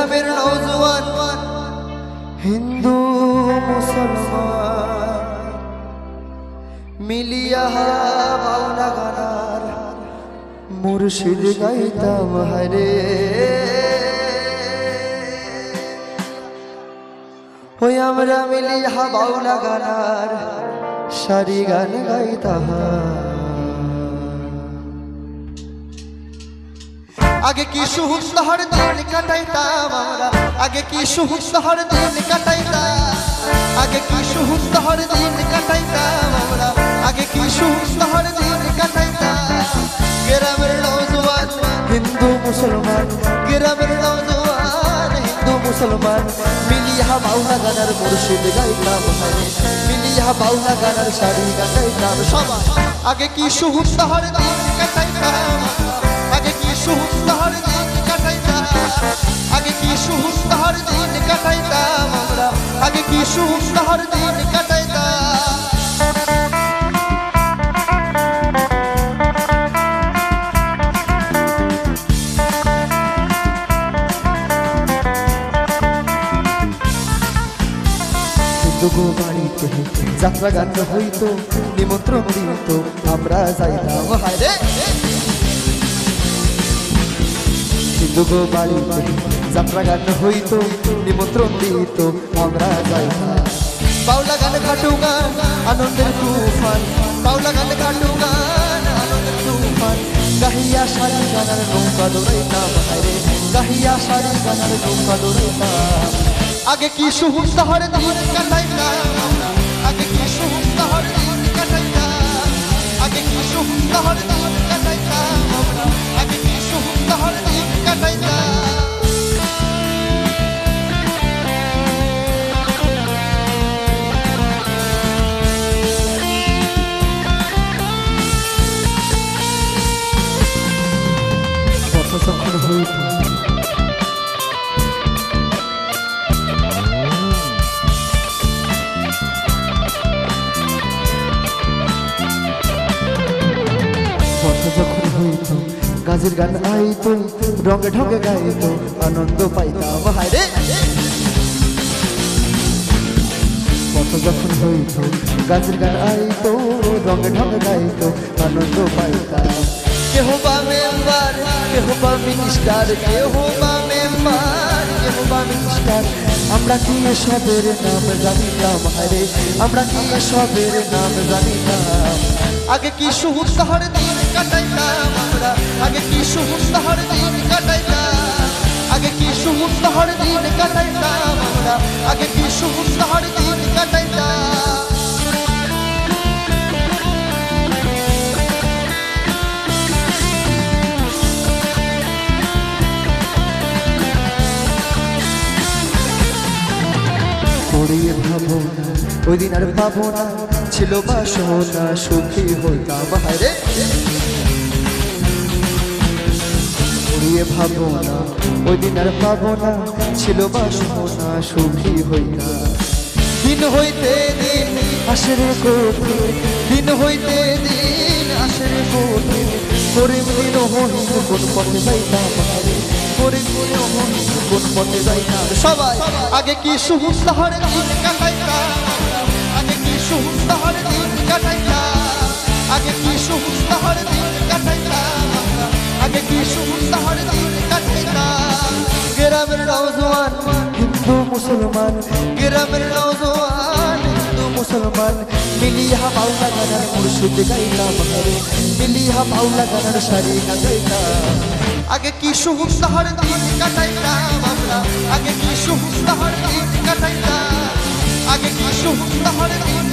গ্রামের নৌজওয়ান হিন্দু, মুসলমান, মিলিয়া বাউলা গানার মুর্শিদ গাইতাম হরে ওই আমরা মিলিয়া বাউলা গানার সারি গান গাইতাম। আগে কি সুন্দর দিন কাটাইতাম আমরা? আগে কি সুন্দর দিন কাটাইতাম? আগে কি সুন্দর দিন কাটাইতাম আমরা? আগে কি সুন্দর দিন কাটাইতাম? গ্রামের নৌজওয়ান হিন্দু, মুসলমান। গ্রামের নৌজওয়ান হিন্দু, মুসলমান। মিলিয়া বাউলা গানার মুর্শিদ গাইতাম মিলিয়া বাউলা গানার শাড়ি গাইতাম সবাই। আগে কি সুন্দর দিন কাটাইতাম হিন্দু বাড়িতে যাত্রা গান হইতো নিমন্ত্রণ দিত আমরা যাইতাম। হায়রে! হিন্দু গো বাড়িতে যাত্রা গান হইতো নিমন্ত্রণ দিত আমরা যাইতাম। বাউলা গান কাটু গান আনন্দের তুফান। বাউলা গান কাটু গান আনন্দের তুফান। গাহিয়া শাড়ি গানার নৌকা দৌড়াইতাম হায়রে। গাহিয়া শাড়ি গানার নৌকা দৌড়াইতাম। আগে কি শুভ শহরে আমরা, আগে কি সুন্দর গাজের গান আইতো, রঙে ঢঙে গাইতো, আনন্দ পাইতাম। হায়রে! কত যখন হইত গাজের গান আইতো, রঙে ঢঙে গাইতো, আনন্দ পাইতাম। কেহ বা মেম্বার কেহ বা মিনিস্টার কেহ বা মেম্বার। কেহ আমরা কি সবের নাম জানিতাম আরে, আমরা কি সবের নাম জানিতাম আগে কি সুন্দর দিন কাটাইতাম আমরা? আগে কি সুন্দর দিন কাটাইতাম আগে কি সুন্দর দিন কাটাইতাম আমরা? আগে কি সুন্দর দিন ওই দিন আর পাবো না ছিল বা সোনা সুখী হইতাম। হায়রে পড়িয়ে ভাবো না ওই দিন আর পাবো না ছিল বা সোনা সুখী হইতাম। দিন হইতে দিন আসে রে দিন হইতে দিন আসে রে কোটি করিম দিন হইন কোন পথে যাইতাম করিম দিন হইন কোন পথে যাইতাম। সবাই, আগে কি সুন্দর দিন কাটাইতাম সুন্দর দিন কাটাইতাম আগে কি সুন্দর দিন কাটাইতাম আগে কি সুন্দর দিন কাটাইতাম গ্রামের নওজোয়ান হিন্দু মুসলমান গ্রামের নওজোয়ান হিন্দু মুসলমান মিলিয়া বাউলা গানার মুর্শিদ গাইতাম হরে মিলিয়া বাউলা গানার শাড়ি গাইতাম আগে কি সুন্দর দিন কাটাইতাম আমরা আগে কি সুন্দর দিন কাটাইতাম আগে কি সুন্দর দিন